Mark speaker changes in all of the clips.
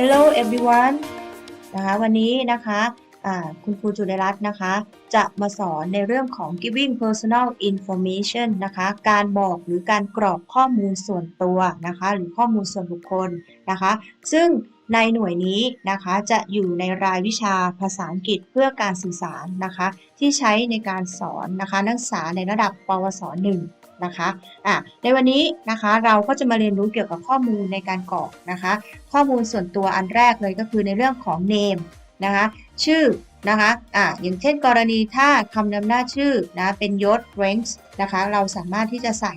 Speaker 1: Hello everyone นะคะวันนี้นะคะคุณครูจุลรัตน์นะคะ จะมาสอนในเรื่องของ giving personal information นะคะ การบอกหรือการกรอกข้อมูลส่วนตัวนะคะ หรือข้อมูลส่วนบุคคลนะคะ ซึ่งในหน่วยนี้นะคะจะอยู่ในรายวิชาภาษาอังกฤษเพื่อการสื่อสารนะคะ ที่ใช้ในการสอนนะคะนักศึกษาในระดับปวส .1 นะคะอะในวันนี้นะคะเราก็จะมาเรียนรู้เกี่ยวกับข้อมูลในการกรอกนะคะ ข้อมูลส่วนตัวอันแรกเลยก็คือในเรื่องของ name นะคะชื่อนะคะอะอย่างเช่นกรณีถ้าคำนำหน้าชื่อนะเป็นยศ ranks นะคะเราสามารถที่จะใส่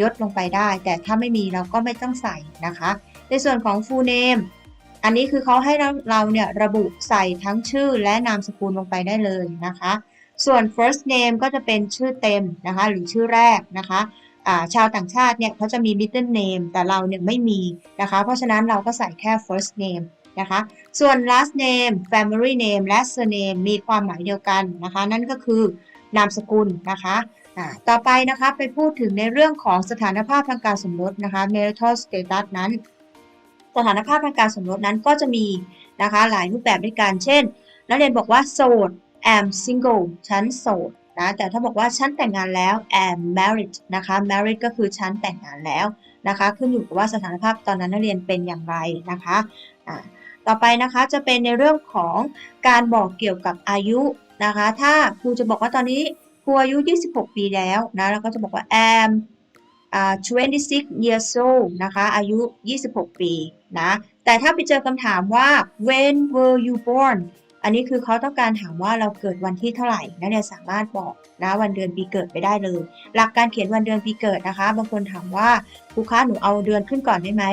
Speaker 1: ยศลงไปได้ แต่ถ้าไม่มีเราก็ไม่ต้องใส่นะคะ ในส่วนของ full name อันนี้คือเขาให้เราเราเนี่ยระบุใส่ทั้งชื่อและนามสกุลลงไปได้เลยนะคะ ส่วน first name ก็จะเป็นชื่อเต็มนะคะ หรือชื่อแรกนะคะาชาวต่างชาติเนี่ยเขาจะมี middle name แต่เราเนี่ยไม่มีนะคะ เพราะฉะนั้นเราก็ใส่แค่ first name นะคะ ส่วน last name family name และ surname มีความหมายเดียวกันนะคะ นั่นก็คือนามสกุลนะคะต่อไปนะคะไปพูดถึงในเรื่องของสถานภาพทางการสมรสนะคะ marital status นั้น สถานภาพทางการสมรสนั้นก็จะมีนะคะหลายรูปแบบด้วยกัน เช่น นักเรียนบอกว่าโสด am single ฉันโสดนะแต่ถ้าบอกว่าฉันแต่งงานแล้ว am married นะคะ married ก็คือฉันแต่งงานแล้วนะคะ ขึ้นอยู่กับว่าสถานภาพตอนนั้นนักเรียนเป็นอย่างไรนะคะอ่าต่อไปนะคะจะเป็นในเรื่องของการบอกเกี่ยวกับอายุนะคะ ถ้าครูจะบอกว่าตอนนี้ครูอายุ 26 ปีแล้วนะแล้วก็จะบอกว่า am อ่า26 years old นะคะ อายุ 26 ปีนะ แต่ถ้าไปเจอคำถามว่า when were you born อันนี้คือเขาต้องการถามว่าเราเกิดวันที่เท่าไหร่นักเรียนสามารถบอกนะวันเดือนปีเกิดไปได้เลย หลักการเขียนวันเดือนปีเกิดนะคะ บางคนถามว่าครูคะหนูเอาเดือนขึ้นก่อนได้ไหม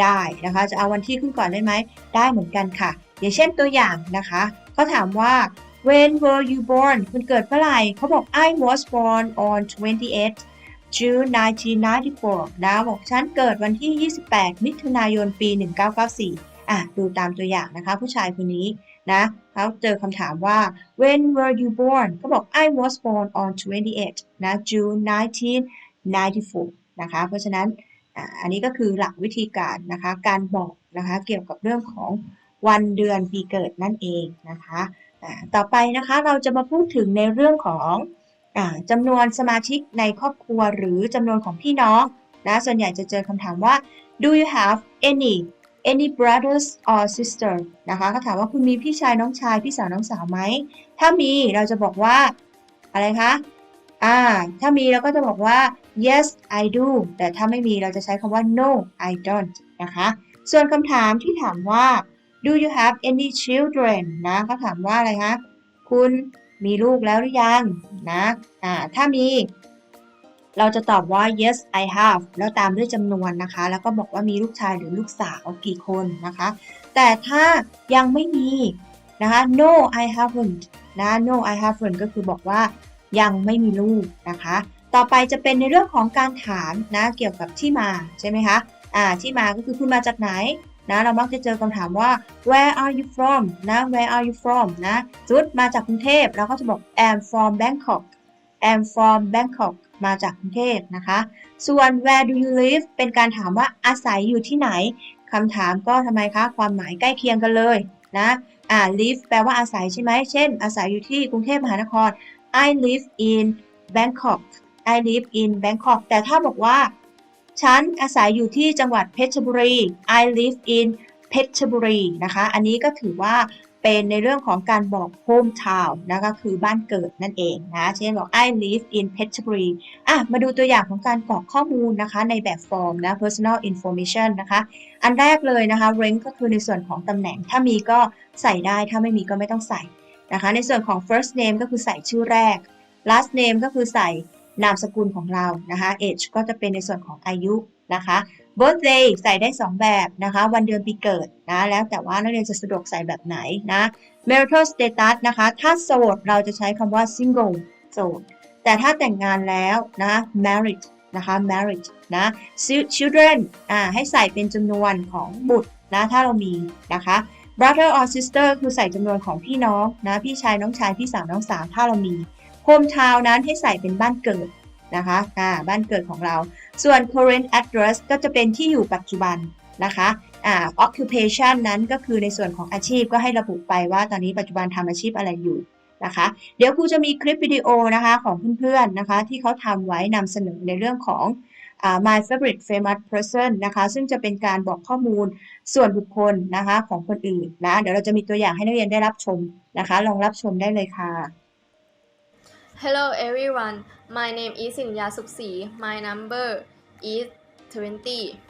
Speaker 1: ได้นะคะ จะเอาวันที่ขึ้นก่อนได้ไหมได้เหมือนกันค่ะ อย่างเช่นตัวอย่างนะคะเขาถามว่า when were you born คุณเกิดเมื่อไหร่เขาบอก I was born on 28 June 1994นะบอกฉันเกิดวันที่ 28 มิถุนายนปี 1994อะดูตามตัวอย่างนะคะ ผู้ชายคนนี้ นะเขาเจอคำถามว่า when were you born ก็บอก I was born on 28 นะ June 1994 นะคะ เพราะฉะนั้นอันนี้ก็คือหลักวิธีการนะคะ การบอกนะคะเกี่ยวกับเรื่องของวันเดือนปีเกิดนั่นเองนะคะต่อไปนะคะเราจะมาพูดถึงในเรื่องของอจำนวนสมาชิกในครอบครัวหรือจำนวนของพี่น้องนะส่วนใหญ่จะเจอคำถามว่า do you have any any brothers or sister นะคะเขาถามว่าคุณมีพี่ชายน้องชายพี่สาวน้องสาวไหม ถ้ามีเราจะบอกว่า อะไรคะ อ่า ถ้ามีเราก็จะบอกว่า yes I do แต่ถ้าไม่มีเราจะใช้คำว่า no I don't นะคะ ส่วนคำถามที่ถามว่า do you have any children นะเขาถามว่าอะไรคะ คุณมีลูกแล้วหรือยัง นะ อ่า ถ้ามี เราจะตอบว่า yes I have แล้วตามด้วยจำนวนนะคะ แล้วก็บอกว่ามีลูกชายหรือลูกสาวกี่คนนะคะ แต่ถ้ายังไม่มีนะคะ no I haven't นะ no I haven't ก็คือบอกว่ายังไม่มีลูกนะคะ ต่อไปจะเป็นในเรื่องของการถามนะเกี่ยวกับที่มาใช่ไหมคะอ่าที่มาก็คือคุณมาจากไหนนะเรามักจะเจอคำถามว่า where are you from นะ where are you from นะสมมติมาจากกรุงเทพเราก็จะบอก am from Bangkok am from Bangkok มาจากกรุงเทพนะคะ ส่วน where do you live เป็นการถามว่าอาศัยอยู่ที่ไหนคำถามก็ทำไมคะความหมายใกล้เคียงกันเลยนะอ่า live แปลว่าอาศัยใช่ไหมเช่น อาศัยอยู่ที่กรุงเทพมหานคร I live in Bangkok I live in Bangkok แต่ถ้าบอกว่า ฉันอาศัยอยู่ที่จังหวัดเพชรบุรี I live in เพชรบุรีนะคะ อันนี้ก็ถือว่า เป็นในเรื่องของการบอก hometown นะคะคือบ้านเกิดนั่นเองนะ เช่นบอก I live in เพชรบุรีอะ มาดูตัวอย่างของการกรอกข้อมูลนะคะในแบบฟอร์มนะ personal information นะคะ อันแรกเลยนะคะ rank ก็คือในส่วนของตำแหน่ง ถ้ามีก็ใส่ได้ ถ้าไม่มีก็ไม่ต้องใส่นะคะ ในส่วนของ first name ก็คือใส่ชื่อแรก last name ก็คือใส่นามสกุลของเรานะคะ age ก็จะเป็นในส่วนของอายุ นะคะ birthday ใส่ได้ 2 แบบนะคะ วันเดือนปีเกิดนะ แล้วแต่ว่านักเรียนจะสะดวกใส่แบบไหนนะ marital status นะคะ ถ้าโสดเราจะใช้คำว่า single โสด แต่ถ้าแต่งงานแล้วนะ married นะคะ marriage นะ children อ่าให้ใส่เป็นจำนวนของบุตรนะ ถ้าเรามีนะคะ brother or sister คือใส่จำนวนของพี่น้องนะ พี่ชายน้องชาย พี่สาวน้องสาว ถ้าเรามี hometown นั้นให้ใส่เป็นบ้านเกิด นะคะอ่าบ้านเกิดของเรา ส่วน current address ก็จะเป็นที่อยู่ปัจจุบันนะคะอ่า occupation นั้นก็คือในส่วนของอาชีพก็ให้ระบุไปว่าตอนนี้ปัจจุบันทำอาชีพอะไรอยู่นะคะ เดี๋ยวครูจะมีคลิปวิดีโอนะคะของเพื่อนๆนะคะ ที่เขาทำไว้นำเสนอในเรื่องของอ my favorite famous person นะคะ ซึ่งจะเป็นการบอกข้อมูลส่วนบุคคลนะคะของคนอื่นนะ เดี๋ยวเราจะมีตัวอย่างให้นักเรียนได้รับชมนะคะ ลองรับชมได้เลยค่ะ
Speaker 2: Hello everyone, my name is Sinya Suksi. My number is 20.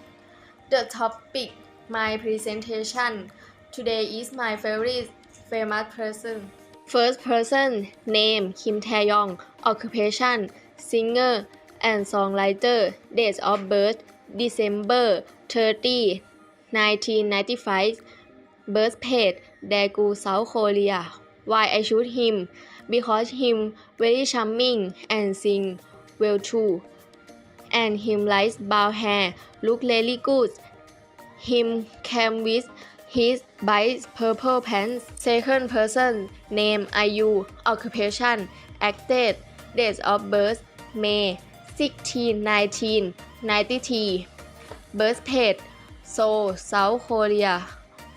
Speaker 2: The topic my presentation today is my favorite famous person. First person name Kim Taeyong. Occupation singer and songwriter. Date of birth December 30, 1995. Birthplace Daegu, South Korea. Why I choose him? Because him very charming and sing well too. And him likes bow hair, look really good. Him came with his bright purple pants. Second person name IU. Occupation acted. Date of birth May 16, 1993. Birthplace Seoul, South Korea.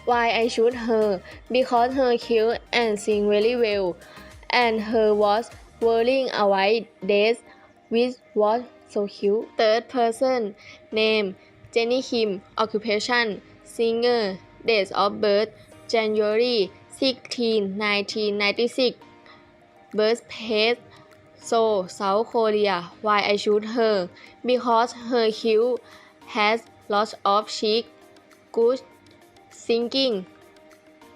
Speaker 2: Why I choose her? Because her cute and sing very well, and her was wearing a white dress which was so cute. Third person name Jenny Kim. Occupation singer. Date of birth January 16, 1996. Birthplace Seoul, South Korea. Why I choose her? Because her cute has lots of chic, good singing,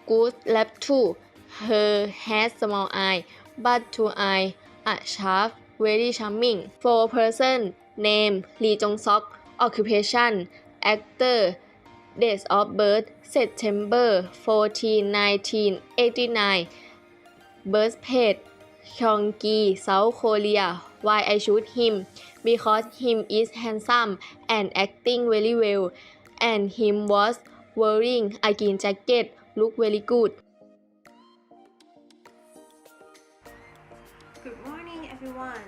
Speaker 2: good lap too. Her has small eye, but two eye are sharp, very charming. Four person name Lee Jong Sok. Occupation actor. Date of birth September 14, 1989. Birthplace Gyeonggi, South Korea. Why I choose him? Because him is handsome and acting very well, and him was wearing a green jacket. Look very good.
Speaker 3: Good morning, everyone.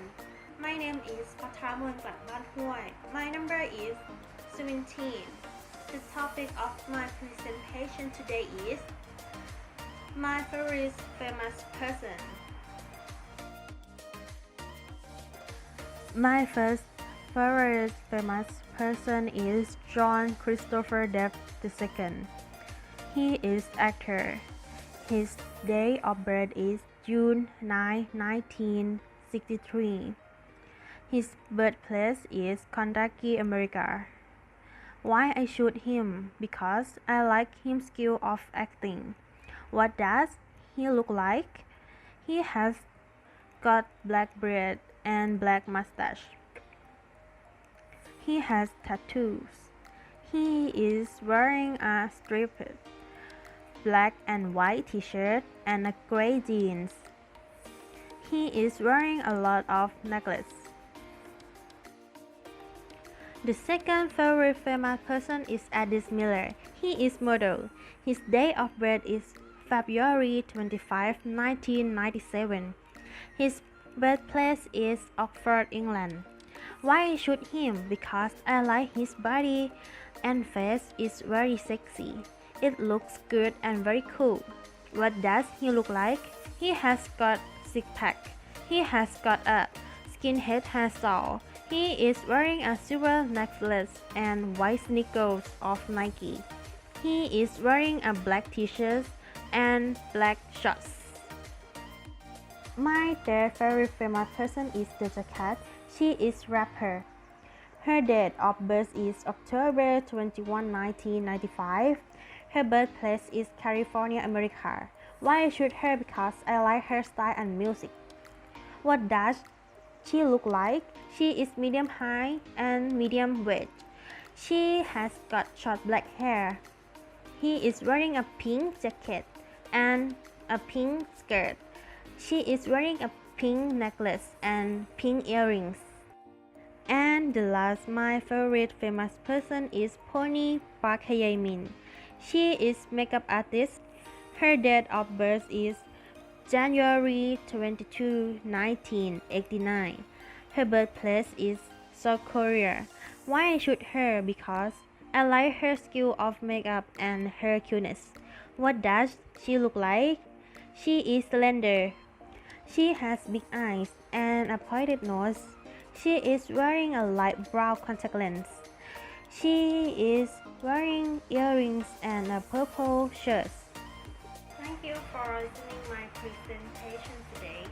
Speaker 3: My name is Patramon Glatbanhuai. My number is 17. The topic of my presentation today is my favorite famous person. My first favorite famous person is John Christopher Depp II. He is actor. His day of birth is June 9, 1963. His birthplace is Kentucky, America. Why I shoot him? Because I like his skill of acting. What does he look like? He has got black beard and black mustache. He has tattoos. He is wearing a striped black and white t-shirt and a gray jeans. He is wearing a lot of necklace. The second very famous person is Addis Miller. He is model. His date of birth is February 25, 1997. His birthplace is Oxford, England. Why shoot him? Because I like his body and face is very sexy. It looks good and very cool. What does he look like? He has got six pack. He has got a skinhead hairstyle. He is wearing a silver necklace and white sneakers of Nike. He is wearing a black t-shirt and black shorts. My third favorite famous person is Doja Cat. She is rapper. Her date of birth is October 21, 1995. Her birthplace is California, America. Why I shoot her? Because I like her style and music. What does she look like? She is medium height and medium weight. She has got short black hair. He is wearing a pink jacket and a pink skirt. She is wearing a pink necklace and pink earrings. And the last, my favorite famous person is Pony Park Hae-min. She is makeup artist. Her date of birth is January 22, 1989. Her birthplace is South Korea. Why I shoot her? Because I like her skill of makeup and her cuteness. What does she look like? She is slender. She has big eyes and a pointed nose. She is wearing a light brown contact lens. She is wearing earrings and a purple shirt. Thank you for listening my presentation today.